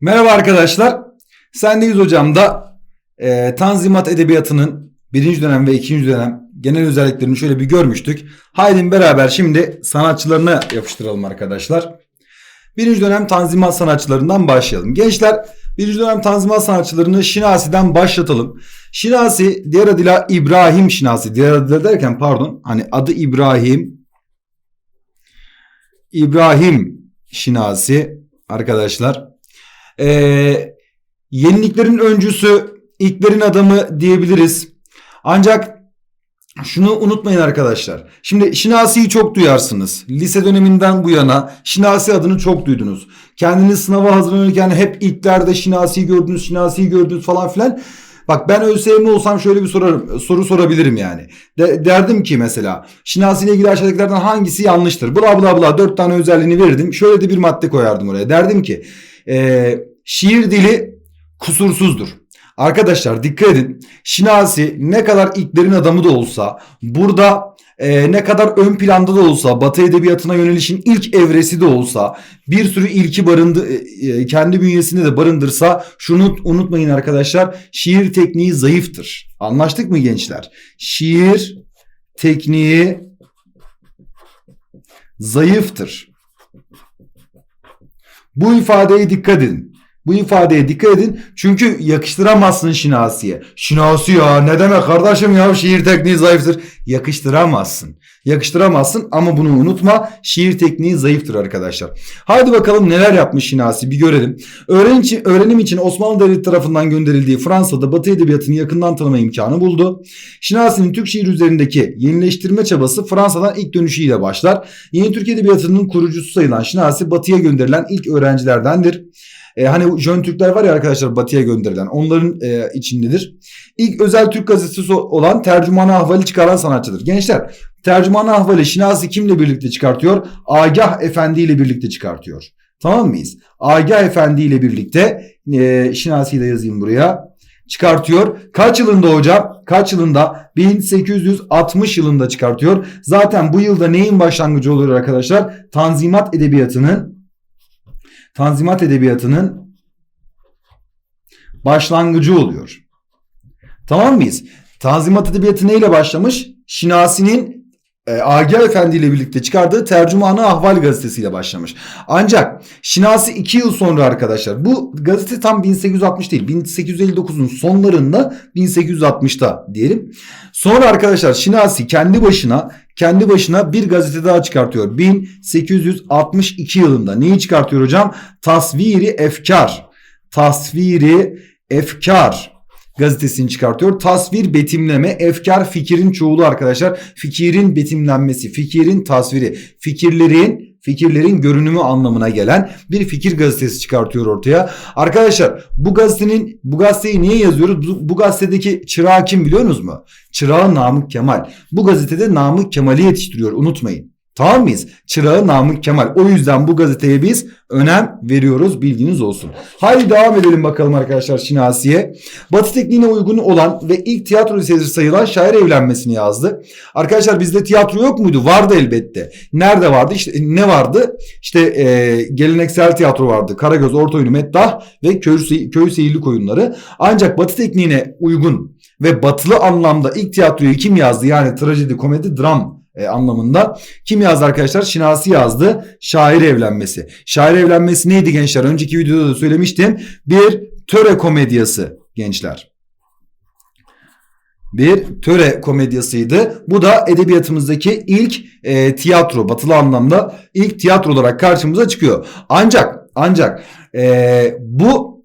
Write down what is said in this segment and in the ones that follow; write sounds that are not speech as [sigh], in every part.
Merhaba arkadaşlar. Sendeyiz hocam da e, Tanzimat Edebiyatı'nın birinci dönem ve ikinci dönem genel özelliklerini şöyle bir görmüştük. Haydi beraber şimdi sanatçılarına yapıştıralım arkadaşlar. Birinci dönem Tanzimat sanatçılarından başlayalım. Gençler birinci dönem Tanzimat sanatçılarını Şinasi'den başlatalım. Şinasi diğer adıyla İbrahim Şinasi. Diğer adıyla derken pardon hani adı İbrahim. İbrahim Şinasi arkadaşlar. Ee, yeniliklerin öncüsü, ilklerin adamı diyebiliriz. Ancak şunu unutmayın arkadaşlar. Şimdi Şinasi'yi çok duyarsınız. Lise döneminden bu yana Şinasi adını çok duydunuz. Kendiniz sınava hazırlanırken hep ilklerde Şinasi'yi gördünüz, Şinasi'yi gördünüz falan filan. Bak ben ÖSYM olsam şöyle bir sorarım, soru sorabilirim yani. De, derdim ki mesela Şinasi ile ilgili aşağıdakilerden hangisi yanlıştır? Bla bla bla dört tane özelliğini verirdim. Şöyle de bir madde koyardım oraya. Derdim ki e, şiir dili kusursuzdur. Arkadaşlar dikkat edin. Şinasi ne kadar ilklerin adamı da olsa burada e, ne kadar ön planda da olsa Batı edebiyatına yönelişin ilk evresi de olsa bir sürü ilki barındı e, kendi bünyesinde de barındırsa şunu unutmayın arkadaşlar şiir tekniği zayıftır. Anlaştık mı gençler? Şiir tekniği zayıftır. Bu ifadeye dikkat edin. Bu ifadeye dikkat edin. Çünkü yakıştıramazsın Şinasi'ye. Şinasi ya ne demek kardeşim ya şiir tekniği zayıftır. Yakıştıramazsın. Yakıştıramazsın ama bunu unutma. Şiir tekniği zayıftır arkadaşlar. Haydi bakalım neler yapmış Şinasi bir görelim. Öğrenim için, öğrenim için Osmanlı Devleti tarafından gönderildiği Fransa'da Batı Edebiyatı'nı yakından tanıma imkanı buldu. Şinasi'nin Türk şiir üzerindeki yenileştirme çabası Fransa'dan ilk dönüşüyle başlar. Yeni Türk Edebiyatı'nın kurucusu sayılan Şinasi Batı'ya gönderilen ilk öğrencilerdendir. E, hani Jön Türkler var ya arkadaşlar batıya gönderilen onların e, içindedir. İlk özel Türk gazetesi olan Tercüman Ahval'i çıkaran sanatçıdır. Gençler Tercüman Ahval'i Şinasi kimle birlikte çıkartıyor? Agah Efendi ile birlikte çıkartıyor. Tamam mıyız? Agah Efendi ile birlikte e, Şinasi'yi de yazayım buraya çıkartıyor. Kaç yılında hocam? Kaç yılında? 1860 yılında çıkartıyor. Zaten bu yılda neyin başlangıcı oluyor arkadaşlar? Tanzimat Edebiyatı'nın Tanzimat Edebiyatı'nın başlangıcı oluyor. Tamam mıyız? Tanzimat Edebiyatı neyle başlamış? Şinasi'nin Agah Efendi ile birlikte çıkardığı Tercümanı Ahval gazetesiyle başlamış. Ancak Şinasi 2 yıl sonra arkadaşlar bu gazete tam 1860 değil 1859'un sonlarında 1860'ta diyelim. Sonra arkadaşlar Şinasi kendi başına kendi başına bir gazete daha çıkartıyor. 1862 yılında. Neyi çıkartıyor hocam? Tasviri Efkar. Tasviri Efkar gazetesini çıkartıyor. Tasvir betimleme, efkar fikirin çoğulu arkadaşlar. Fikirin betimlenmesi, fikirin tasviri, fikirlerin fikirlerin görünümü anlamına gelen bir fikir gazetesi çıkartıyor ortaya. Arkadaşlar bu gazetenin bu gazeteyi niye yazıyoruz? Bu, bu gazetedeki çırağı kim biliyor musunuz mu? Çırağı Namık Kemal. Bu gazetede Namık Kemal'i yetiştiriyor unutmayın. Tamam mıyız? Çırağı Namık Kemal. O yüzden bu gazeteye biz önem veriyoruz bilginiz olsun. Haydi devam edelim bakalım arkadaşlar Şinasi'ye. Batı tekniğine uygun olan ve ilk tiyatro eseri sayılan şair evlenmesini yazdı. Arkadaşlar bizde tiyatro yok muydu? Vardı elbette. Nerede vardı? İşte ne vardı? İşte e, geleneksel tiyatro vardı. Karagöz, Orta Oyunu, Meddah ve Köy, Köy Seyirlik oyunları. Ancak Batı tekniğine uygun ve batılı anlamda ilk tiyatroyu kim yazdı? Yani trajedi, komedi, dram e, anlamında. Kim yazdı arkadaşlar? Şinasi yazdı. Şair evlenmesi. Şair evlenmesi neydi gençler? Önceki videoda da söylemiştim. Bir töre komedyası gençler. Bir töre komedyasıydı. Bu da edebiyatımızdaki ilk e, tiyatro, batılı anlamda ilk tiyatro olarak karşımıza çıkıyor. Ancak ancak e, bu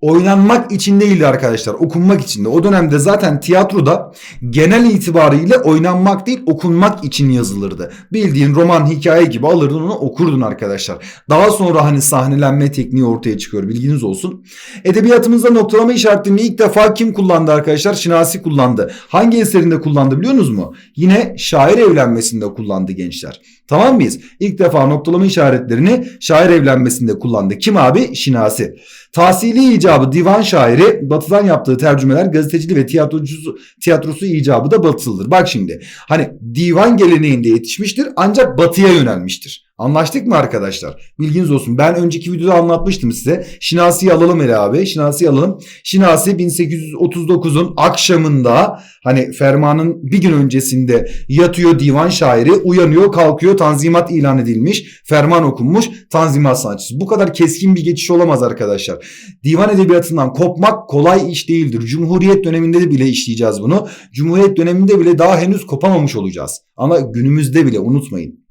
oynanmak için değildi arkadaşlar okunmak için de. O dönemde zaten tiyatroda genel itibariyle oynanmak değil okunmak için yazılırdı. Bildiğin roman hikaye gibi alırdın onu okurdun arkadaşlar. Daha sonra hani sahnelenme tekniği ortaya çıkıyor bilginiz olsun. Edebiyatımızda noktalama işaretlerini ilk defa kim kullandı arkadaşlar? Şinasi kullandı. Hangi eserinde kullandı biliyorsunuz mu? Yine şair evlenmesinde kullandı gençler. Tamam mıyız? İlk defa noktalama işaretlerini şair evlenmesinde kullandı. Kim abi? Şinasi. Tahsili icabı divan şairi batıdan yaptığı tercümeler gazeteciliği ve tiyatrocusu, tiyatrosu icabı da batılıdır. Bak şimdi hani divan geleneğinde yetişmiştir ancak batıya yönelmiştir. Anlaştık mı arkadaşlar? Bilginiz olsun. Ben önceki videoda anlatmıştım size. Şinasi'yi alalım hele abi. Şinasi'yi alalım. Şinasi 1839'un akşamında hani fermanın bir gün öncesinde yatıyor divan şairi. Uyanıyor kalkıyor tanzimat ilan edilmiş. Ferman okunmuş. Tanzimat sanatçısı. Bu kadar keskin bir geçiş olamaz arkadaşlar. Divan edebiyatından kopmak kolay iş değildir. Cumhuriyet döneminde de bile işleyeceğiz bunu. Cumhuriyet döneminde bile daha henüz kopamamış olacağız. Ama günümüzde bile unutmayın.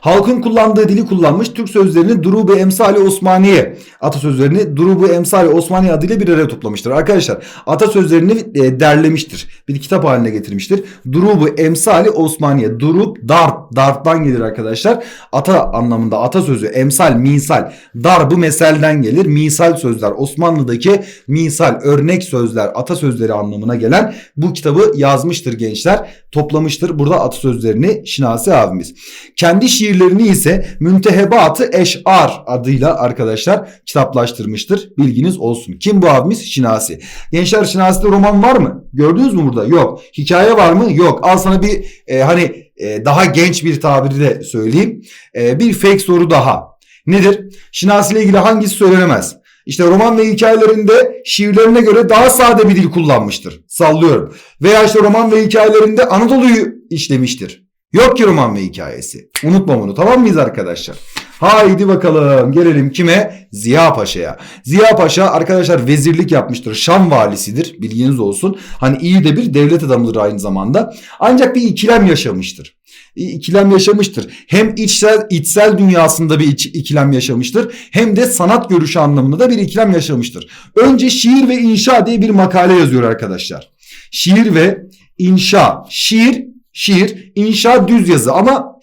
Halkın kullandığı dili kullanmış Türk sözlerini Durubu Emsali Osmaniye atasözlerini Durubu Emsali Osmaniye adıyla bir araya toplamıştır. Arkadaşlar atasözlerini e, derlemiştir. Bir kitap haline getirmiştir. Durubu Emsali Osmaniye. Durub dart. Dart'tan gelir arkadaşlar. Ata anlamında atasözü emsal, misal. Darbu meselden gelir. Misal sözler Osmanlı'daki misal, örnek sözler, atasözleri anlamına gelen bu kitabı yazmıştır gençler. Toplamıştır burada atasözlerini Şinasi abimiz. Kendi şiirlerini ise Müntehebatı Eş'ar adıyla arkadaşlar kitaplaştırmıştır. Bilginiz olsun. Kim bu abimiz? Şinasi. Gençler Şinasi'de roman var mı? Gördünüz mü burada? Yok. Hikaye var mı? Yok. Al sana bir e, hani e, daha genç bir tabiri de söyleyeyim. E, bir fake soru daha. Nedir? Şinasi ile ilgili hangisi söylenemez? İşte roman ve hikayelerinde şiirlerine göre daha sade bir dil kullanmıştır. Sallıyorum. Veya işte roman ve hikayelerinde Anadolu'yu işlemiştir. Yok ki roman ve hikayesi. Unutma bunu tamam mıyız arkadaşlar? Haydi bakalım gelelim kime? Ziya Paşa'ya. Ziya Paşa arkadaşlar vezirlik yapmıştır. Şam valisidir bilginiz olsun. Hani iyi de bir devlet adamıdır aynı zamanda. Ancak bir ikilem yaşamıştır. İkilem yaşamıştır. Hem içsel, içsel dünyasında bir ikilem yaşamıştır. Hem de sanat görüşü anlamında da bir ikilem yaşamıştır. Önce şiir ve inşa diye bir makale yazıyor arkadaşlar. Şiir ve inşa. Şiir, şiir, inşa düz yazı ama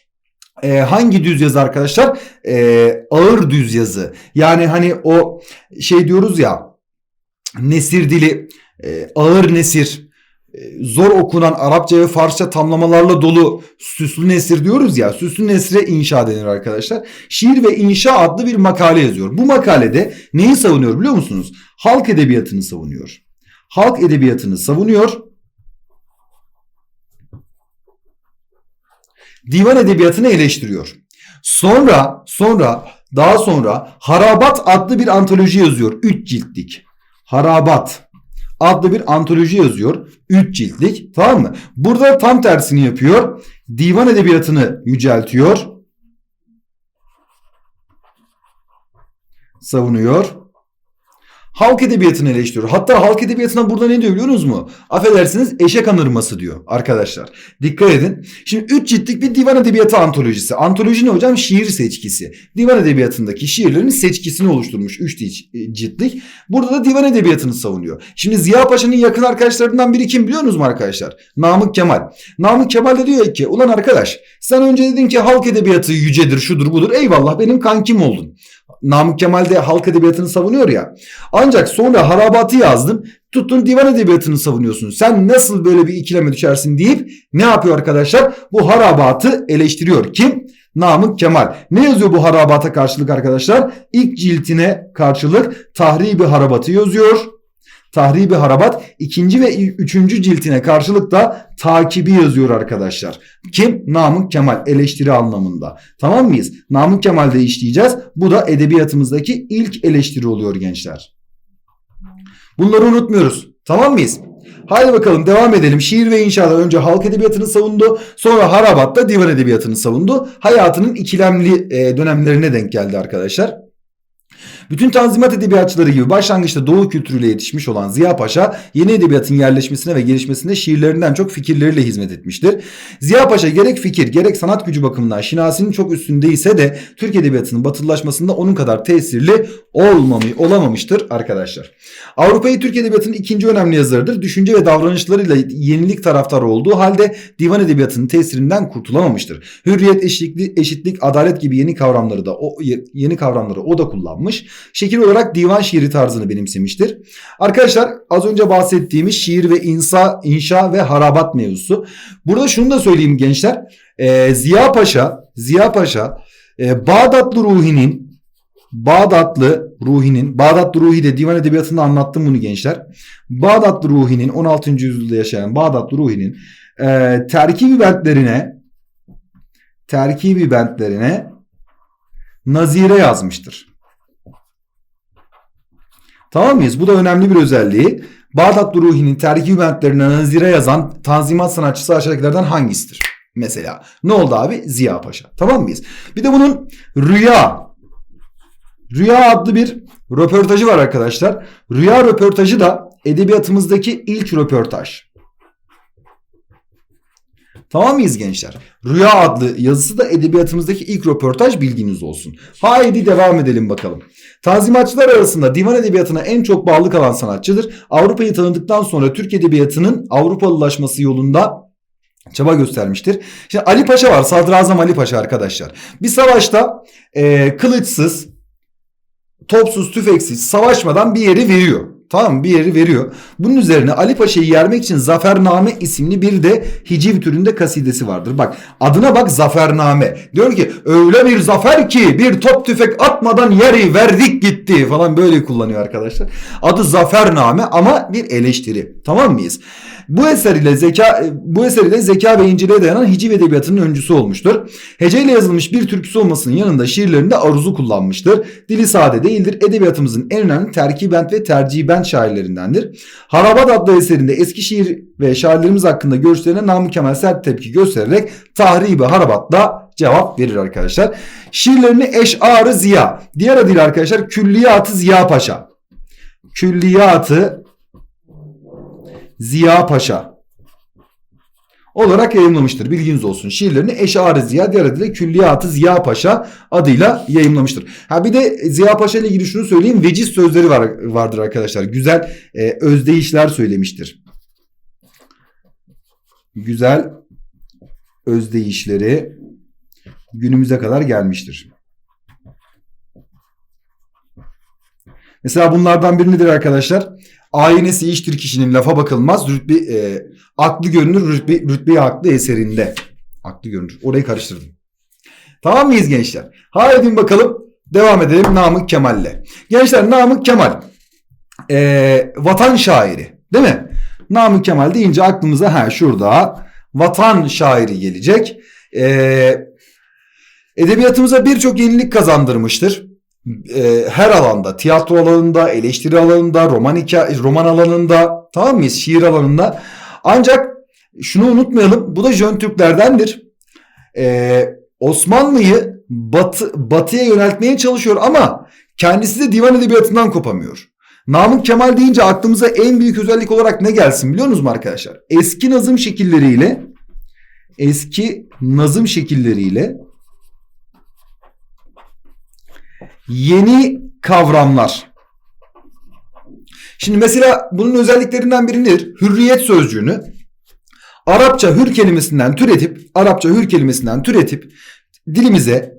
e, hangi düz yazı arkadaşlar? E, ağır düz yazı. Yani hani o şey diyoruz ya nesir dili, e, ağır nesir, e, zor okunan Arapça ve Farsça tamlamalarla dolu süslü nesir diyoruz ya. Süslü nesire inşa denir arkadaşlar. Şiir ve inşa adlı bir makale yazıyor. Bu makalede neyi savunuyor biliyor musunuz? Halk edebiyatını savunuyor. Halk edebiyatını savunuyor divan edebiyatını eleştiriyor. Sonra sonra daha sonra Harabat adlı bir antoloji yazıyor. 3 ciltlik. Harabat adlı bir antoloji yazıyor. 3 ciltlik. Tamam mı? Burada tam tersini yapıyor. Divan edebiyatını yüceltiyor. Savunuyor halk edebiyatını eleştiriyor. Hatta halk edebiyatına burada ne diyor biliyor musunuz mu? Affedersiniz eşek anırması diyor arkadaşlar. Dikkat edin. Şimdi 3 ciltlik bir divan edebiyatı antolojisi. Antoloji ne hocam? Şiir seçkisi. Divan edebiyatındaki şiirlerin seçkisini oluşturmuş 3 ciltlik. Burada da divan edebiyatını savunuyor. Şimdi Ziya Paşa'nın yakın arkadaşlarından biri kim biliyor musunuz arkadaşlar? Namık Kemal. Namık Kemal de diyor ki ulan arkadaş sen önce dedin ki halk edebiyatı yücedir şudur budur. Eyvallah benim kankim oldun. Namık Kemal de halk edebiyatını savunuyor ya. Ancak sonra harabatı yazdım. Tuttun divan edebiyatını savunuyorsun. Sen nasıl böyle bir ikileme düşersin deyip ne yapıyor arkadaşlar? Bu harabatı eleştiriyor. Kim? Namık Kemal. Ne yazıyor bu harabata karşılık arkadaşlar? İlk ciltine karşılık tahribi harabatı yazıyor. Tahribi Harabat ikinci ve üçüncü ciltine karşılık da takibi yazıyor arkadaşlar. Kim? Namık Kemal eleştiri anlamında. Tamam mıyız? Namık Kemal'de işleyeceğiz. Bu da edebiyatımızdaki ilk eleştiri oluyor gençler. Bunları unutmuyoruz. Tamam mıyız? Haydi bakalım devam edelim. Şiir ve inşaatlar önce halk edebiyatını savundu. Sonra Harabat'ta divan edebiyatını savundu. Hayatının ikilemli dönemlerine denk geldi arkadaşlar. Bütün tanzimat edebiyatçıları gibi başlangıçta Doğu kültürüyle yetişmiş olan Ziya Paşa yeni edebiyatın yerleşmesine ve gelişmesine şiirlerinden çok fikirleriyle hizmet etmiştir. Ziya Paşa gerek fikir gerek sanat gücü bakımından Şinasi'nin çok üstündeyse de Türk edebiyatının batılılaşmasında onun kadar tesirli olmamı, olamamıştır arkadaşlar. Avrupa'yı Türk edebiyatının ikinci önemli yazarıdır. Düşünce ve davranışlarıyla yenilik taraftarı olduğu halde divan edebiyatının tesirinden kurtulamamıştır. Hürriyet, eşitlik, eşitlik, adalet gibi yeni kavramları da o yeni kavramları o da kullanmış. Şekil olarak divan şiiri tarzını benimsemiştir. Arkadaşlar az önce bahsettiğimiz şiir ve insa, inşa ve harabat mevzusu. Burada şunu da söyleyeyim gençler. Ee, Ziya Paşa, Ziya Paşa e, Bağdatlı Ruhi'nin Bağdatlı Ruhi'nin, Bağdatlı Ruhi de divan edebiyatında anlattım bunu gençler. Bağdatlı Ruhi'nin 16. yüzyılda yaşayan Bağdatlı Ruhi'nin e, terkibi bentlerine terkibi bentlerine nazire yazmıştır. Tamam mıyız? Bu da önemli bir özelliği. Bağdat Ruhi'nin terkibi bentlerine nazire yazan tanzimat sanatçısı aşağıdakilerden hangisidir? Mesela ne oldu abi? Ziya Paşa. Tamam mıyız? Bir de bunun Rüya Rüya adlı bir röportajı var arkadaşlar. Rüya röportajı da edebiyatımızdaki ilk röportaj. Tamam mıyız gençler? Rüya adlı yazısı da edebiyatımızdaki ilk röportaj bilginiz olsun. Haydi devam edelim bakalım. Tanzimatçılar arasında divan edebiyatına en çok bağlı kalan sanatçıdır. Avrupa'yı tanıdıktan sonra Türk edebiyatının Avrupalılaşması yolunda çaba göstermiştir. Şimdi Ali Paşa var. Sadrazam Ali Paşa arkadaşlar. Bir savaşta e, kılıçsız, topsuz, tüfeksiz, savaşmadan bir yeri veriyor. Tamam? Bir yeri veriyor. Bunun üzerine Ali Paşa'yı yermek için Zafername isimli bir de hiciv türünde kasidesi vardır. Bak adına bak Zafername. Diyor ki öyle bir zafer ki bir top tüfek atmadan yeri verdik gitti falan böyle kullanıyor arkadaşlar. Adı Zafername ama bir eleştiri. Tamam mıyız? Bu eser ile zeka bu eser ile zeka ve inceliğe dayanan hiciv edebiyatının öncüsü olmuştur. Heceyle yazılmış bir türküsü olmasının yanında şiirlerinde aruzu kullanmıştır. Dili sade değildir. Edebiyatımızın en önemli terkibent ve tercihbent şairlerindendir. Harabat adlı eserinde eski şiir ve şairlerimiz hakkında görüşlerine Namık Kemal sert tepki göstererek tahribi harabatla cevap verir arkadaşlar. Şiirlerini Eş'arı Ziya. Diğer adıyla arkadaşlar Külliyatı Ziya Paşa. Külliyatı Ziya Paşa olarak yayımlamıştır. Bilginiz olsun. Şiirlerini Eş'arı Ziya diğer adıyla Külliyatı Ziya Paşa adıyla yayımlamıştır. Ha bir de Ziya Paşa ile ilgili şunu söyleyeyim. Veciz sözleri var, vardır arkadaşlar. Güzel e, özdeyişler söylemiştir. Güzel özdeyişleri günümüze kadar gelmiştir. Mesela bunlardan biri nedir arkadaşlar? Aynesi iştir kişinin lafa bakılmaz. Rütbe, e, aklı görünür rütbe, rütbeyi aklı eserinde. Aklı görünür. Orayı karıştırdım. Tamam mıyız gençler? Haydi bakalım devam edelim Namık Kemal'le. Gençler Namık Kemal e, vatan şairi değil mi? Namık Kemal deyince aklımıza ha şurada vatan şairi gelecek. E, edebiyatımıza birçok yenilik kazandırmıştır e, her alanda, tiyatro alanında, eleştiri alanında, roman hikaye, roman alanında, tamam mıyız? Şiir alanında. Ancak şunu unutmayalım, bu da Jön Türklerdendir. E, Osmanlı'yı batı, batıya yöneltmeye çalışıyor ama kendisi de divan edebiyatından kopamıyor. Namık Kemal deyince aklımıza en büyük özellik olarak ne gelsin biliyor musunuz arkadaşlar? Eski nazım şekilleriyle eski nazım şekilleriyle yeni kavramlar. Şimdi mesela bunun özelliklerinden biri? Hürriyet sözcüğünü Arapça hür kelimesinden türetip Arapça hür kelimesinden türetip dilimize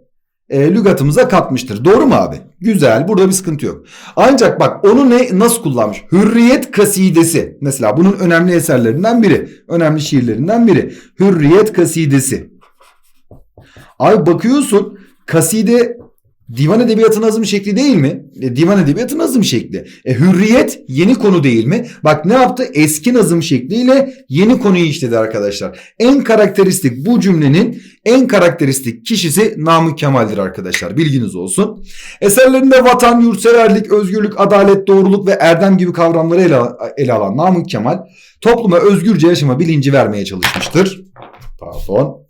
e, lügatımıza katmıştır. Doğru mu abi? Güzel. Burada bir sıkıntı yok. Ancak bak onu ne nasıl kullanmış? Hürriyet kasidesi. Mesela bunun önemli eserlerinden biri. Önemli şiirlerinden biri. Hürriyet kasidesi. Abi bakıyorsun kaside Divan edebiyatı nazım şekli değil mi? E, divan edebiyatı nazım şekli. E, hürriyet yeni konu değil mi? Bak ne yaptı? Eski nazım şekliyle yeni konuyu işledi arkadaşlar. En karakteristik bu cümlenin en karakteristik kişisi Namık Kemal'dir arkadaşlar. Bilginiz olsun. Eserlerinde vatan, yurtseverlik, özgürlük, adalet, doğruluk ve erdem gibi kavramları ele, ele alan Namık Kemal topluma özgürce yaşama bilinci vermeye çalışmıştır. Pardon.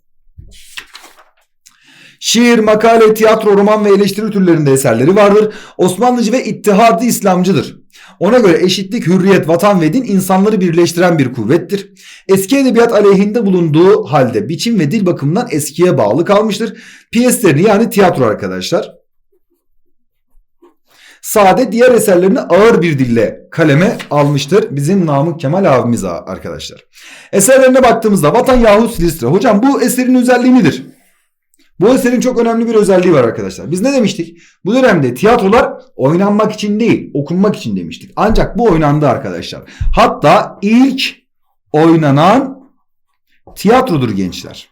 Şiir, makale, tiyatro, roman ve eleştiri türlerinde eserleri vardır. Osmanlıcı ve ittihadı İslamcıdır. Ona göre eşitlik, hürriyet, vatan ve din insanları birleştiren bir kuvvettir. Eski edebiyat aleyhinde bulunduğu halde biçim ve dil bakımından eskiye bağlı kalmıştır. Piyeslerini yani tiyatro arkadaşlar. Sade diğer eserlerini ağır bir dille kaleme almıştır. Bizim Namık Kemal abimiz arkadaşlar. Eserlerine baktığımızda Vatan yahut Silistre. Hocam bu eserin özelliği nedir? Bu eserin çok önemli bir özelliği var arkadaşlar. Biz ne demiştik? Bu dönemde tiyatrolar oynanmak için değil, okunmak için demiştik. Ancak bu oynandı arkadaşlar. Hatta ilk oynanan tiyatrodur gençler.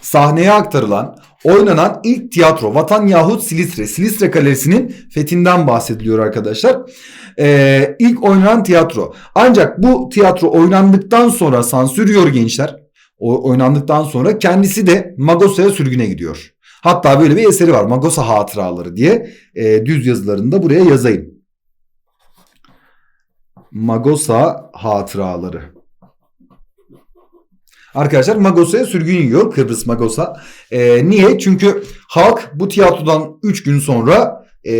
Sahneye aktarılan, oynanan ilk tiyatro Vatan yahut Silistre. Silistre Kalesi'nin fethinden bahsediliyor arkadaşlar. Ee, ilk oynanan tiyatro. Ancak bu tiyatro oynandıktan sonra sansür yiyor gençler. O, oynandıktan sonra kendisi de Magosa'ya sürgüne gidiyor. Hatta böyle bir eseri var Magosa Hatıraları diye e, düz yazılarında buraya yazayım. Magosa Hatıraları. Arkadaşlar Magosa'ya sürgün yiyor Kıbrıs Magosa. E, niye? Çünkü halk bu tiyatrodan 3 gün sonra e,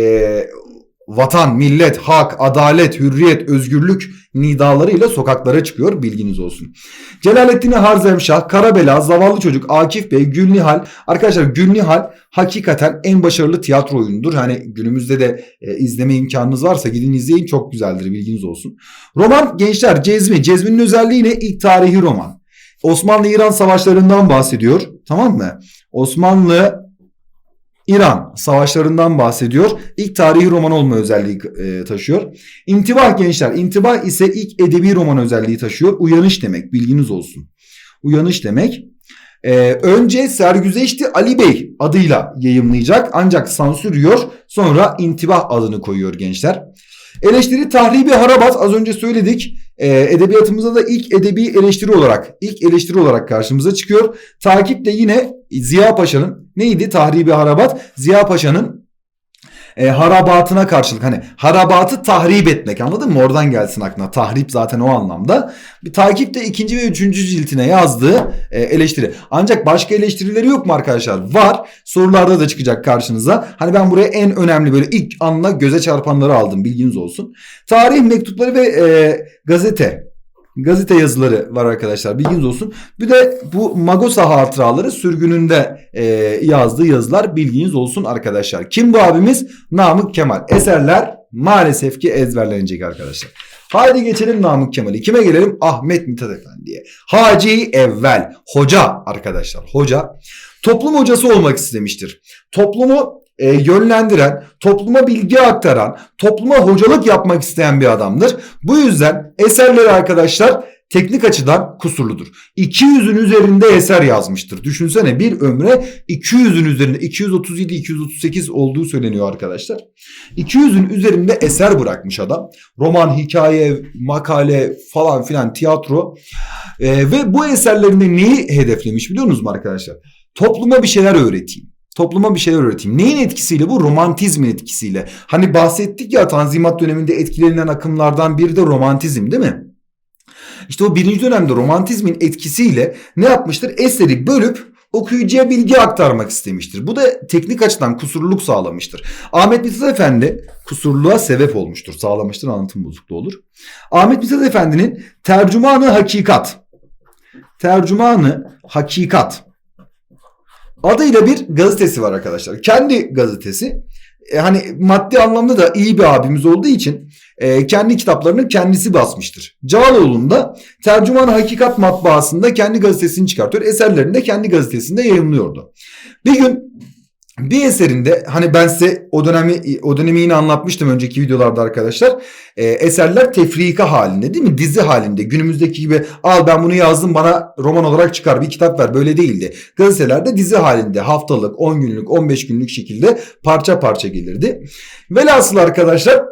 vatan, millet, hak, adalet, hürriyet, özgürlük nidalarıyla sokaklara çıkıyor bilginiz olsun. Celalettin Harzemşah, Karabela, Zavallı Çocuk, Akif Bey, Gülnihal. Arkadaşlar Gülnihal hakikaten en başarılı tiyatro oyunudur. Hani günümüzde de e, izleme imkanınız varsa gidin izleyin çok güzeldir bilginiz olsun. Roman gençler Cezmi. Cezmi'nin özelliği ne? İlk tarihi roman. Osmanlı-İran savaşlarından bahsediyor. Tamam mı? Osmanlı İran savaşlarından bahsediyor. İlk tarihi roman olma özelliği e, taşıyor. İntibah gençler. İntibah ise ilk edebi roman özelliği taşıyor. Uyanış demek. Bilginiz olsun. Uyanış demek. Ee, önce Sergüzeşti Ali Bey adıyla yayımlayacak ancak sansür yiyor. Sonra intibah adını koyuyor gençler. Eleştiri tahribi harabat az önce söyledik. Ee, edebiyatımızda da ilk edebi eleştiri olarak ilk eleştiri olarak karşımıza çıkıyor. Takip de yine Ziya Paşa'nın neydi tahribi harabat? Ziya Paşa'nın e, harabatına karşılık hani harabatı tahrip etmek anladın mı? Oradan gelsin aklına. Tahrip zaten o anlamda. Bir takipte ikinci ve üçüncü ciltine yazdığı e, eleştiri. Ancak başka eleştirileri yok mu arkadaşlar? Var. Sorularda da çıkacak karşınıza. Hani ben buraya en önemli böyle ilk anla göze çarpanları aldım. Bilginiz olsun. Tarih mektupları ve e, gazete gazete yazıları var arkadaşlar bilginiz olsun. Bir de bu Magosa hatıraları sürgününde e, yazdığı yazılar bilginiz olsun arkadaşlar. Kim bu abimiz? Namık Kemal. Eserler maalesef ki ezberlenecek arkadaşlar. Haydi geçelim Namık Kemal'i. Kime gelelim? Ahmet Mithat Efendi'ye. Hacı Evvel. Hoca arkadaşlar. Hoca. Toplum hocası olmak istemiştir. Toplumu e, yönlendiren, topluma bilgi aktaran, topluma hocalık yapmak isteyen bir adamdır. Bu yüzden eserleri arkadaşlar teknik açıdan kusurludur. 200'ün üzerinde eser yazmıştır. Düşünsene bir ömre 200'ün üzerinde 237-238 olduğu söyleniyor arkadaşlar. 200'ün üzerinde eser bırakmış adam. Roman, hikaye, makale falan filan tiyatro. Ee, ve bu eserlerinde neyi hedeflemiş biliyor musunuz arkadaşlar? Topluma bir şeyler öğreteyim topluma bir şeyler öğreteyim. Neyin etkisiyle bu? Romantizmin etkisiyle. Hani bahsettik ya Tanzimat döneminde etkilenilen akımlardan biri de romantizm değil mi? İşte o birinci dönemde romantizmin etkisiyle ne yapmıştır? Eseri bölüp okuyucuya bilgi aktarmak istemiştir. Bu da teknik açıdan kusurluluk sağlamıştır. Ahmet Mithat Efendi kusurluğa sebep olmuştur. Sağlamıştır anlatım bozukluğu olur. Ahmet Mithat Efendi'nin Tercümanı Hakikat. Tercümanı Hakikat adıyla bir gazetesi var arkadaşlar. Kendi gazetesi. E, hani maddi anlamda da iyi bir abimiz olduğu için e, kendi kitaplarını kendisi basmıştır. Cağaloğlu'nda Tercüman Hakikat matbaasında kendi gazetesini çıkartıyor. Eserlerini de kendi gazetesinde yayınlıyordu. Bir gün bir eserinde hani ben size o dönemi o dönemi yine anlatmıştım önceki videolarda arkadaşlar. E, eserler tefrika halinde değil mi? Dizi halinde. Günümüzdeki gibi al ben bunu yazdım bana roman olarak çıkar bir kitap ver. Böyle değildi. Gazetelerde dizi halinde haftalık, 10 günlük, 15 günlük şekilde parça parça gelirdi. Velhasıl arkadaşlar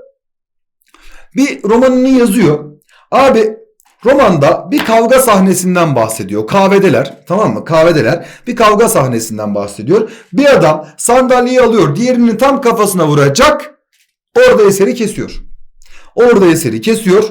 bir romanını yazıyor. Abi Romanda bir kavga sahnesinden bahsediyor. Kahvedeler tamam mı? Kahvedeler bir kavga sahnesinden bahsediyor. Bir adam sandalyeyi alıyor diğerinin tam kafasına vuracak. Orada eseri kesiyor. Orada eseri kesiyor.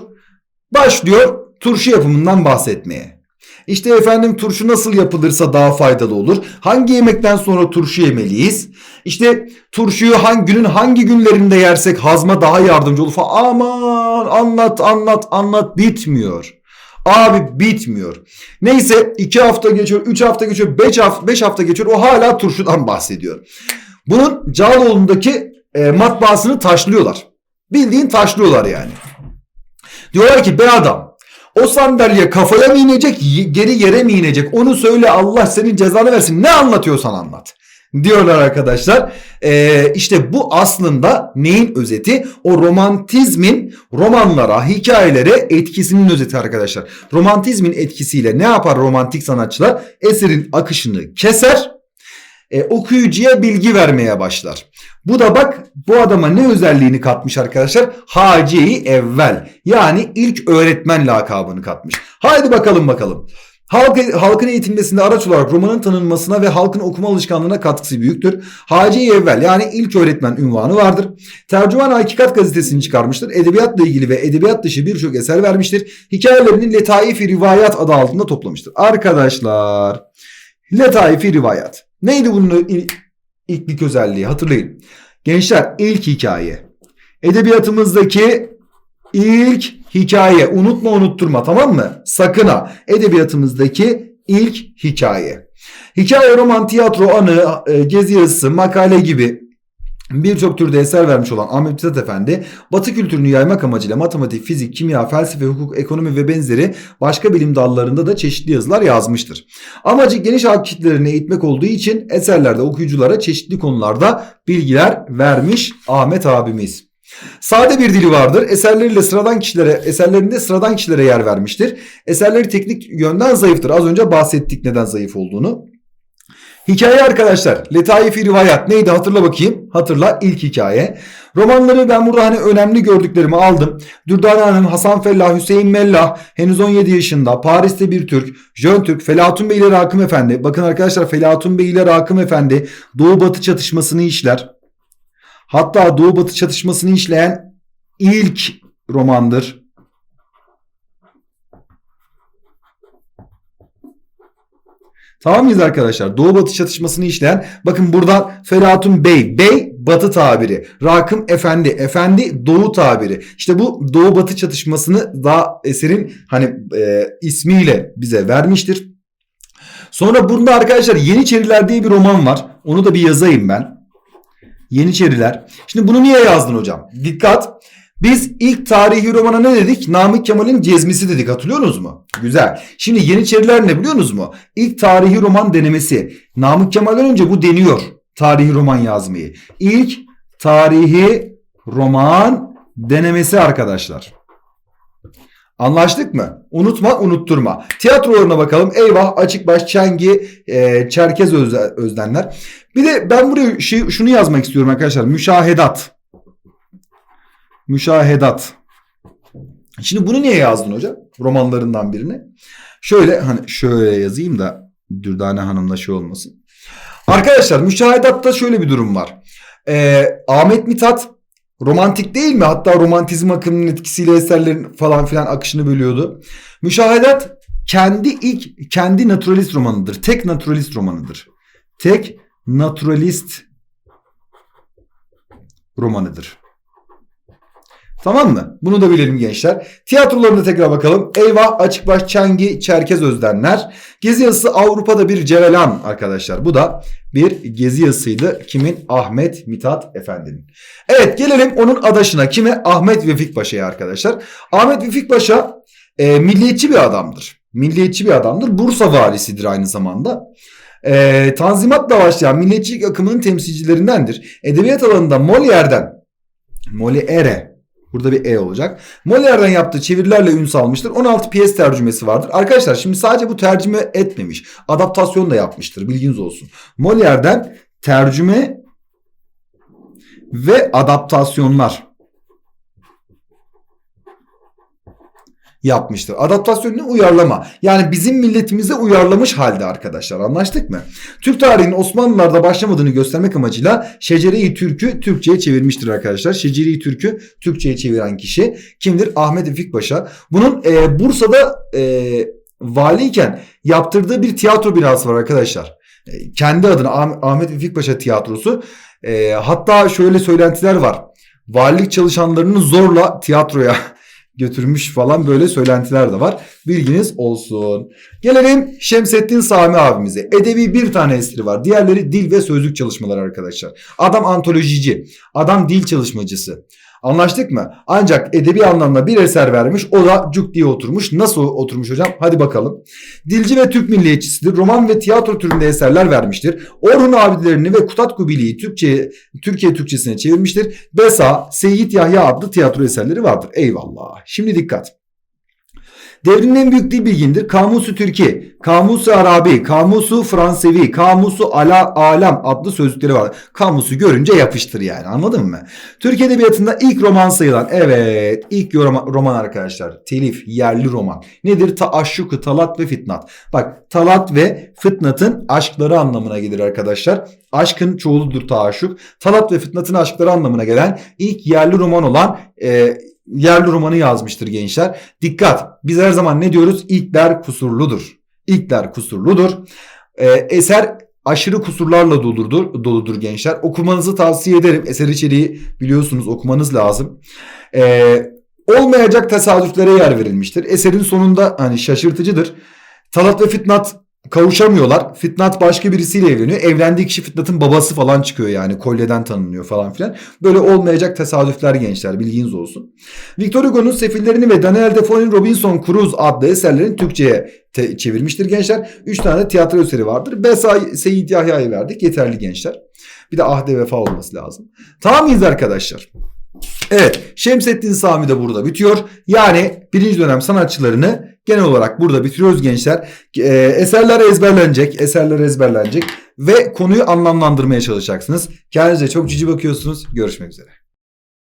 Başlıyor turşu yapımından bahsetmeye. İşte efendim turşu nasıl yapılırsa daha faydalı olur. Hangi yemekten sonra turşu yemeliyiz? İşte turşuyu hangi günün hangi günlerinde yersek hazma daha yardımcı olur falan. Aman anlat anlat anlat bitmiyor. Abi bitmiyor. Neyse 2 hafta geçiyor, 3 hafta geçiyor, 5 hafta, 5 hafta geçiyor. O hala turşudan [laughs] bahsediyor. Bunun Cağaloğlu'ndaki e, matbaasını taşlıyorlar. Bildiğin taşlıyorlar yani. Diyorlar ki be adam o sandalye kafaya mı inecek geri yere mi inecek onu söyle Allah senin cezanı versin ne anlatıyorsan anlat diyorlar arkadaşlar. Ee, işte bu aslında neyin özeti? O romantizmin romanlara, hikayelere etkisinin özeti arkadaşlar. Romantizmin etkisiyle ne yapar romantik sanatçılar? Eserin akışını keser, e, okuyucuya bilgi vermeye başlar. Bu da bak bu adama ne özelliğini katmış arkadaşlar? Haciyi evvel yani ilk öğretmen lakabını katmış. Haydi bakalım bakalım. Halk, halkın eğitilmesinde araç olarak romanın tanınmasına ve halkın okuma alışkanlığına katkısı büyüktür. Hacı Evvel yani ilk öğretmen ünvanı vardır. Tercüman Hakikat gazetesini çıkarmıştır. Edebiyatla ilgili ve edebiyat dışı birçok eser vermiştir. Hikayelerini Letaifi Rivayat adı altında toplamıştır. Arkadaşlar Letaifi Rivayat. Neydi bunun il- ilklik özelliği hatırlayın. Gençler ilk hikaye. Edebiyatımızdaki ilk hikaye. Unutma unutturma tamam mı? Sakın ha. Edebiyatımızdaki ilk hikaye. Hikaye, roman, tiyatro, anı, e, gezi yazısı, makale gibi birçok türde eser vermiş olan Ahmet Mithat Efendi, Batı kültürünü yaymak amacıyla matematik, fizik, kimya, felsefe, hukuk, ekonomi ve benzeri başka bilim dallarında da çeşitli yazılar yazmıştır. Amacı geniş halk kitlelerini eğitmek olduğu için eserlerde okuyuculara çeşitli konularda bilgiler vermiş Ahmet abimiz. Sade bir dili vardır. Eserleriyle sıradan kişilere, eserlerinde sıradan kişilere yer vermiştir. Eserleri teknik yönden zayıftır. Az önce bahsettik neden zayıf olduğunu. Hikaye arkadaşlar. Letaifi rivayat neydi hatırla bakayım. Hatırla ilk hikaye. Romanları ben burada hani önemli gördüklerimi aldım. Dürdane Hanım, Hasan Fellah, Hüseyin Mellah, henüz 17 yaşında, Paris'te bir Türk, Jön Türk, Felatun Bey ile Rakım Efendi. Bakın arkadaşlar Felatun Bey ile Rakım Efendi Doğu Batı çatışmasını işler. Hatta Doğu Batı çatışmasını işleyen ilk romandır. Tamam mıyız arkadaşlar? Doğu Batı çatışmasını işleyen bakın buradan Felatun Bey, Bey Batı tabiri, Rakım Efendi, Efendi Doğu tabiri. İşte bu Doğu Batı çatışmasını daha eserin hani e, ismiyle bize vermiştir. Sonra burada arkadaşlar Yeniçeriler diye bir roman var. Onu da bir yazayım ben. Yeniçeriler. Şimdi bunu niye yazdın hocam? Dikkat. Biz ilk tarihi romana ne dedik? Namık Kemal'in cezmisi dedik hatırlıyorsunuz mu? Güzel. Şimdi Yeniçeriler ne biliyorsunuz mu? İlk tarihi roman denemesi. Namık Kemal'den önce bu deniyor. Tarihi roman yazmayı. İlk tarihi roman denemesi arkadaşlar. Anlaştık mı? Unutma unutturma. Tiyatrolarına bakalım. Eyvah Açıkbaş, Çengi, e, Çerkez Özde- Özdenler. Bir de ben buraya şey, şunu yazmak istiyorum arkadaşlar. Müşahedat. Müşahedat. Şimdi bunu niye yazdın hocam? Romanlarından birini. Şöyle hani şöyle yazayım da Dürdane Hanım'la şey olmasın. Arkadaşlar müşahedatta şöyle bir durum var. Ee, Ahmet Mithat romantik değil mi? Hatta romantizm akımının etkisiyle eserlerin falan filan akışını bölüyordu. Müşahedat kendi ilk kendi naturalist romanıdır. Tek naturalist romanıdır. Tek naturalist romanıdır. Tamam mı? Bunu da bilelim gençler. Tiyatrolarına tekrar bakalım. Eyvah, Açıkbaş, Çengi, Çerkez Özdenler. Gezi yazısı Avrupa'da bir cevelan arkadaşlar. Bu da bir gezi yazısıydı. Kimin? Ahmet Mithat Efendi'nin. Evet gelelim onun adaşına. Kime? Ahmet Vefik Paşa'ya arkadaşlar. Ahmet Vefik Paşa e, milliyetçi bir adamdır. Milliyetçi bir adamdır. Bursa valisidir aynı zamanda. E, Tanzimat'la başlayan milliyetçilik akımının temsilcilerindendir. Edebiyat alanında Molière'den Molière Burada bir E olacak. Molière'den yaptığı çevirilerle ün salmıştır. 16 piyes tercümesi vardır. Arkadaşlar şimdi sadece bu tercüme etmemiş. Adaptasyon da yapmıştır. Bilginiz olsun. Molière'den tercüme ve adaptasyonlar yapmıştır. Adaptasyon ne? Uyarlama. Yani bizim milletimize uyarlamış halde arkadaşlar. Anlaştık mı? Türk tarihinin Osmanlılar'da başlamadığını göstermek amacıyla Şecere-i Türk'ü Türkçe'ye çevirmiştir arkadaşlar. Şecere-i Türk'ü Türkçe'ye çeviren kişi kimdir? Ahmet Vefik Paşa. Bunun e, Bursa'da e, valiyken yaptırdığı bir tiyatro binası var arkadaşlar. E, kendi adına Ah- Ahmet Vefik Paşa tiyatrosu. E, hatta şöyle söylentiler var. Valilik çalışanlarını zorla tiyatroya götürmüş falan böyle söylentiler de var. Bilginiz olsun. Gelelim Şemsettin Sami abimize. Edebi bir tane eseri var. Diğerleri dil ve sözlük çalışmaları arkadaşlar. Adam antolojici. Adam dil çalışmacısı. Anlaştık mı? Ancak edebi anlamda bir eser vermiş. O da cuk diye oturmuş. Nasıl oturmuş hocam? Hadi bakalım. Dilci ve Türk milliyetçisidir. Roman ve tiyatro türünde eserler vermiştir. Orhun abilerini ve Kutat Kubili'yi Türkçe, Türkiye Türkçesine çevirmiştir. Besa, Seyyid Yahya adlı tiyatro eserleri vardır. Eyvallah. Şimdi dikkat. Devrimin en büyük dil bilgindir. Kamusu Türkiye. Kamusu Arabi, Kamusu Fransevi, Kamusu Ala Alem adlı sözlükleri var. Kamusu görünce yapıştır yani anladın mı? Türk Edebiyatı'nda ilk roman sayılan evet ilk roman, arkadaşlar telif yerli roman. Nedir? Taaşşuku, talat ve fitnat. Bak talat ve fitnatın aşkları anlamına gelir arkadaşlar. Aşkın çoğuludur taaşşuk. Talat ve fitnatın aşkları anlamına gelen ilk yerli roman olan e, yerli romanı yazmıştır gençler. Dikkat biz her zaman ne diyoruz? İlkler kusurludur. İlkler kusurludur. Ee, eser aşırı kusurlarla doludur, doludur gençler. Okumanızı tavsiye ederim. Eser içeriği biliyorsunuz okumanız lazım. Ee, olmayacak tesadüflere yer verilmiştir. Eserin sonunda hani şaşırtıcıdır. Talat ve Fitnat kavuşamıyorlar. Fitnat başka birisiyle evleniyor. Evlendiği kişi Fitnat'ın babası falan çıkıyor yani. Kolyeden tanınıyor falan filan. Böyle olmayacak tesadüfler gençler bilginiz olsun. Victor Hugo'nun Sefillerini ve Daniel Defoe'nin Robinson Crusoe adlı eserlerini Türkçe'ye çevirmiştir gençler. 3 tane tiyatro eseri vardır. Besa Seyit Yahya'yı verdik. Yeterli gençler. Bir de Ahde Vefa olması lazım. Tamam mıyız arkadaşlar? Evet Şemsettin Sami de burada bitiyor. Yani birinci dönem sanatçılarını genel olarak burada bitiriyoruz gençler. Ee, eserler ezberlenecek. Eserler ezberlenecek. Ve konuyu anlamlandırmaya çalışacaksınız. Kendinize çok cici bakıyorsunuz. Görüşmek üzere.